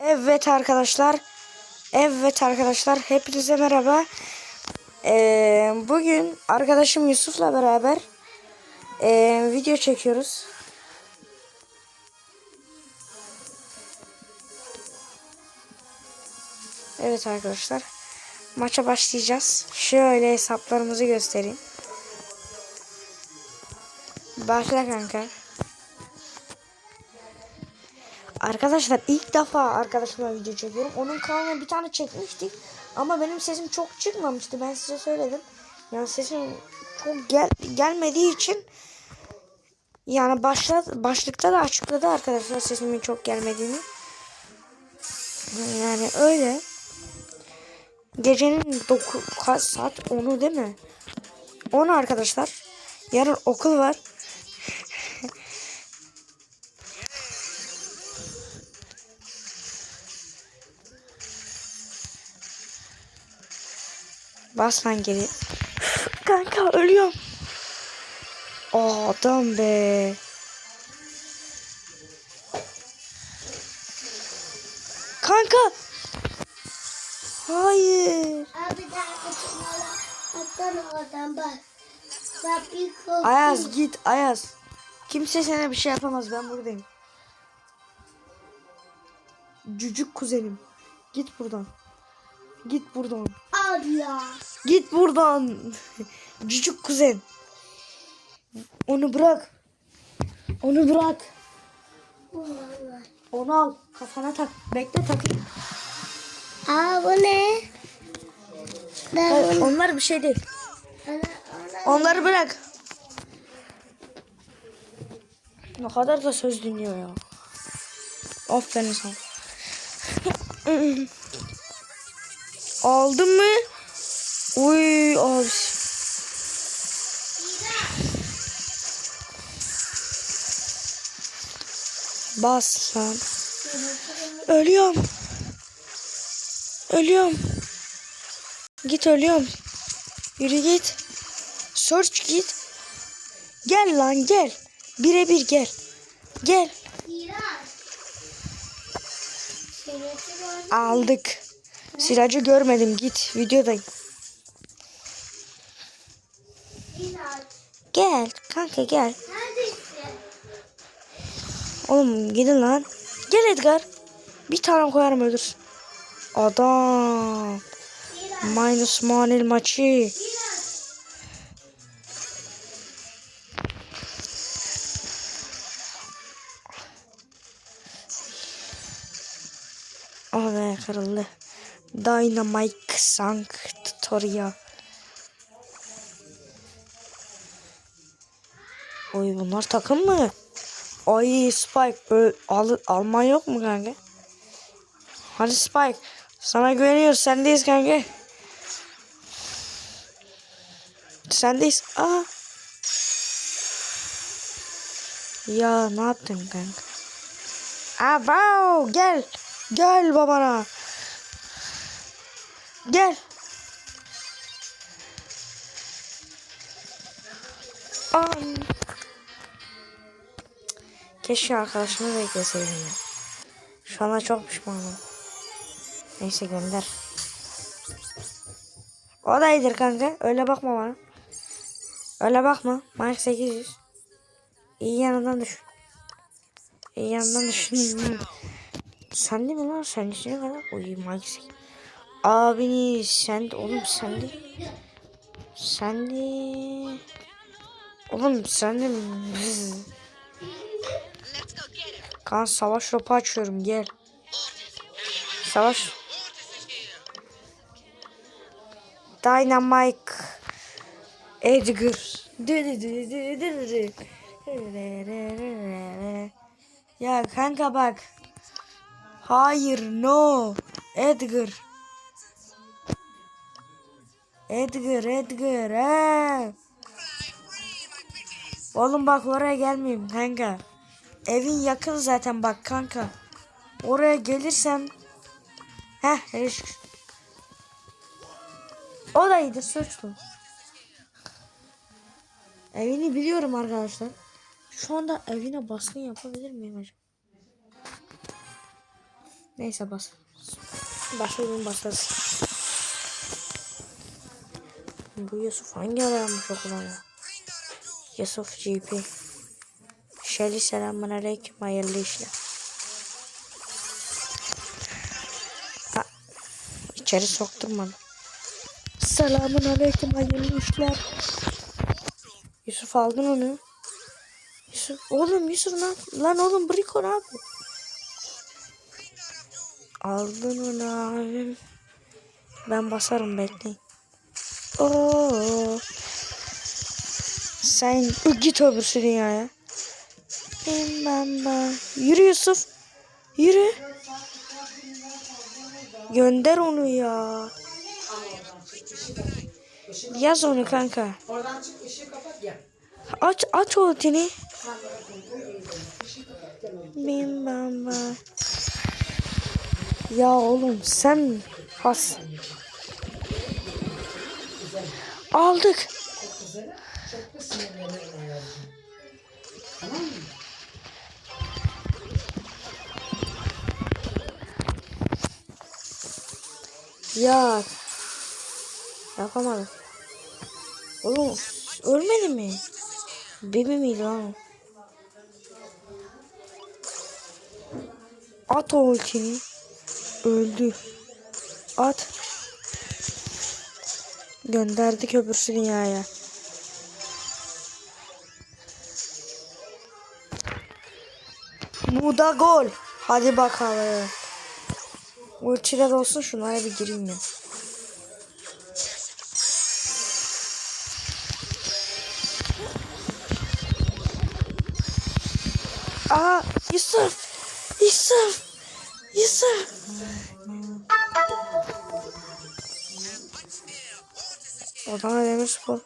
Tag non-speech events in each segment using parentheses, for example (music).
Evet arkadaşlar. Evet arkadaşlar. Hepinize merhaba. Ee, bugün arkadaşım Yusuf'la beraber ee, video çekiyoruz. Evet arkadaşlar. Maça başlayacağız. Şöyle hesaplarımızı göstereyim. Başla kanka. Arkadaşlar ilk defa arkadaşımla video çekiyorum. Onun kanalına bir tane çekmiştik. Ama benim sesim çok çıkmamıştı. Ben size söyledim. Yani sesim çok gel gelmediği için yani başla başlıkta da açıkladı arkadaşlar sesimin çok gelmediğini. Yani öyle. Gecenin 9 kaç saat 10'u değil mi? 10 arkadaşlar. Yarın okul var. Bas lan geri. Kanka ölüyorum. Adam be. Kanka. Hayır. Abi daha oradan bak. Ayaz git Ayaz. Kimse sana bir şey yapamaz ben buradayım. Cücük kuzenim. Git buradan. Git buradan. Ya. Git buradan. (laughs) Cücük kuzen. Onu bırak. Onu bırak. Onu al. Kafana tak. Bekle takayım. Aa bu ne? Ben Hayır, onlar bir şey değil. Onları bırak. Ne kadar da söz dinliyor ya. Aferin sana. (laughs) Aldın mı? Uy abi. Bas lan. Ölüyorum. Ölüyorum. Git ölüyorum. Yürü git. Search git. Gel lan gel. Birebir gel. Gel. Aldık. Silacı görmedim git. Videodayım. Gel kanka gel. Oğlum gidin lan. Gel Edgar. Bir tane koyarım ölür. Adam. Minus manil maçı. Oh be kırıldı. Dynamite Sanctoria. Oy bunlar takım mı? Ay Spike böyle al, alman yok mu kanka? Hadi Spike. Sana güveniyoruz. Sendeyiz kanka. Sendeyiz. Aa. Ya ne yaptın kanka? Abo gel. Gel babana. Gel. An. Keşke arkadaşımı bekleseydim ya. Şu anda çok pişmanım. Neyse gönder. O da iyidir kanka. Öyle bakma bana. Öyle bakma. Mark 800. İyi yanından düşün. İyi yanından düşün. Sen de mi lan? Sen içine kadar? Oy Mike 800. Abini sen de oğlum sen de. Sen de. Oğlum sen de Kan savaş ropu açıyorum gel. Savaş. Dynamite Edgar. Ya kanka bak. Hayır no. Edgar. Edgar Edgar he. Oğlum bak oraya gelmeyeyim kanka. Evin yakın zaten bak kanka. Oraya gelirsem Heh eş. O da iyidir suçlu. Evini biliyorum arkadaşlar. Şu anda evine baskın yapabilir miyim acaba? Neyse bas. Başlayalım basarız. Bu Yusuf hangi aramış okula ya? Yusuf GP. Şeli selamun aleyküm hayırlı işler. Ha, içeri sokturmadı. Selamun aleyküm hayırlı işler. Yusuf aldın onu. Yusuf, oğlum Yusuf ne yap- Lan oğlum Briko ne yapıyor? Aldın onu abim. Ben basarım bekleyin. Oo. Sen git öbürsü dünyaya. Bilmem ben. Yürü Yusuf. Yürü. Gönder onu ya. Yaz onu kanka. Aç aç o ultini. Bilmem ben. Ya oğlum sen has. Aldık. Güzel. Çok da sinirlenir ayarcığım. Tamam mı? Ya. Yapamadım. Oğlum ölmedi mi? Bebe miydi lan? At o ultini. Öldü. At. Gönderdik öbürsü dünyaya. Bu da gol. Hadi bakalım. Ultiler olsun şunlara bir gireyim ya. Aa Yusuf. Yusuf. Yusuf. Adana Demirspor.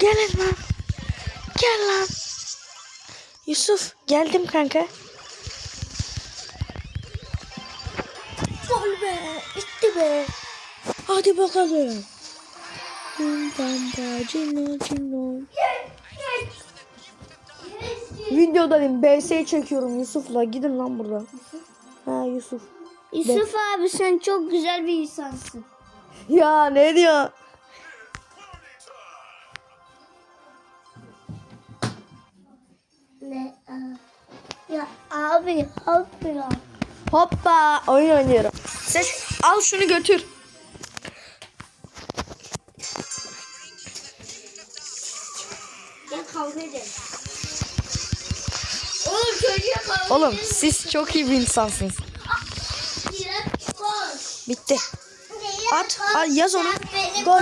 Gelin lan. Gel lan. Yusuf geldim kanka. Gol be. Bitti be. Hadi bakalım. Cino cino. Videodayım. BS çekiyorum Yusuf'la. Gidin lan buradan. Ha Yusuf. Yusuf abi sen çok güzel bir insansın. Ya ne diyor? Ne? aa. Ya abi abi ya. Hoppa oyun oynuyorum. Sen al şunu götür. Ya kavga edelim. Oğlum çocuğa kavga Oğlum siz çok iyi bir insansınız. Bitti. At, al, yaz onu. Gol.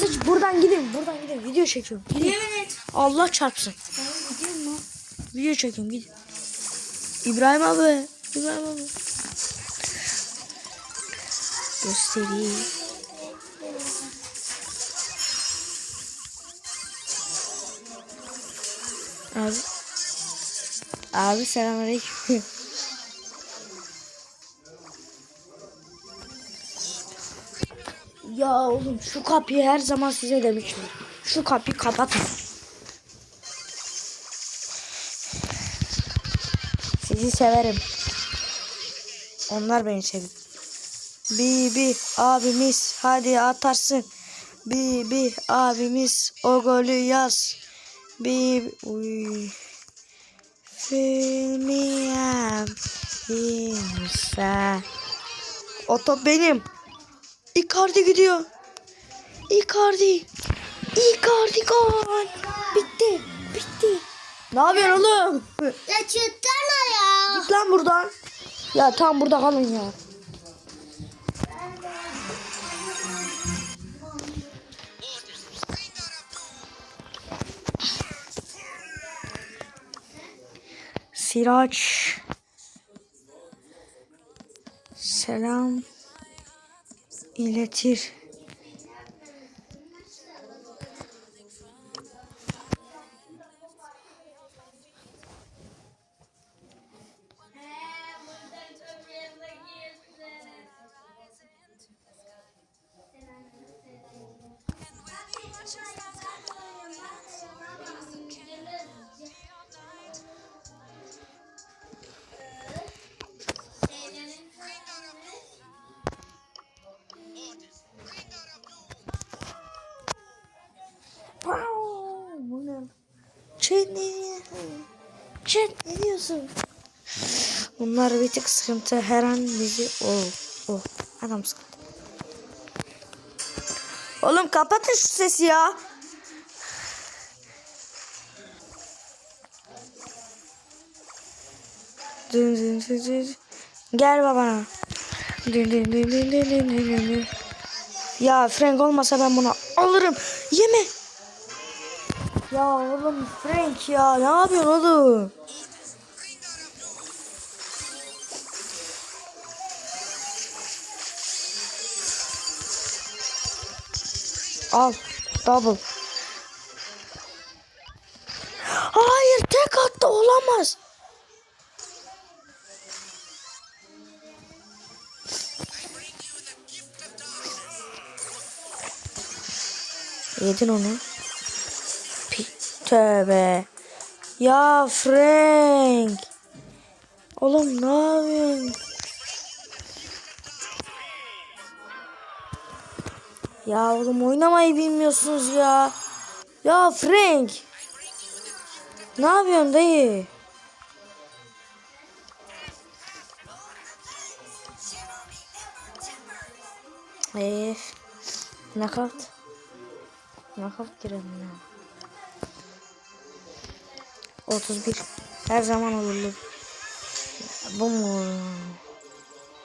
Siz buradan gidin. Buradan gidin. Video çekiyorum. Gidin. Allah çarpsın. Video çekiyorum gidin. İbrahim abi. İbrahim abi. Göstereyim. Abi. Abi selamünaleyküm. (laughs) ya oğlum şu kapıyı her zaman size demiştim. Şu kapıyı kapatın. Sizi severim. Onlar beni seviyor. Bibi abimiz hadi atarsın. Bibi abimiz o golü yaz. Bibi uy. Filmiyem imsa. O top benim. Icardi gidiyor. Icardi. Icardi gol. Bitti. Bitti. Ne yapıyorsun oğlum? Ya çıksana ya. Git lan buradan. Ya tam burada kalın ya. Siraç. Selam iletir. musun? Bunlar bir tık sıkıntı. Her an bizi... Oh, oh. Adam sıkıntı. Oğlum kapatın şu sesi ya. Dün dün dün dün. Gel babana. Dün dün dün dün dün dün dün dün. Ya Frank olmasa ben bunu alırım. Yeme. Ya oğlum Frank ya ne yapıyorsun oğlum? Al. Double. Hayır tek attı olamaz. Yedin onu. Pi tövbe. Ya Frank. Oğlum ne yapıyorsun? Ya oğlum oynamayı bilmiyorsunuz ya. Ya Frank. Ne yapıyorsun dayı? Eee. Knockout. Knockout girelim ya. 31. Her zaman olurlu. Bu mu?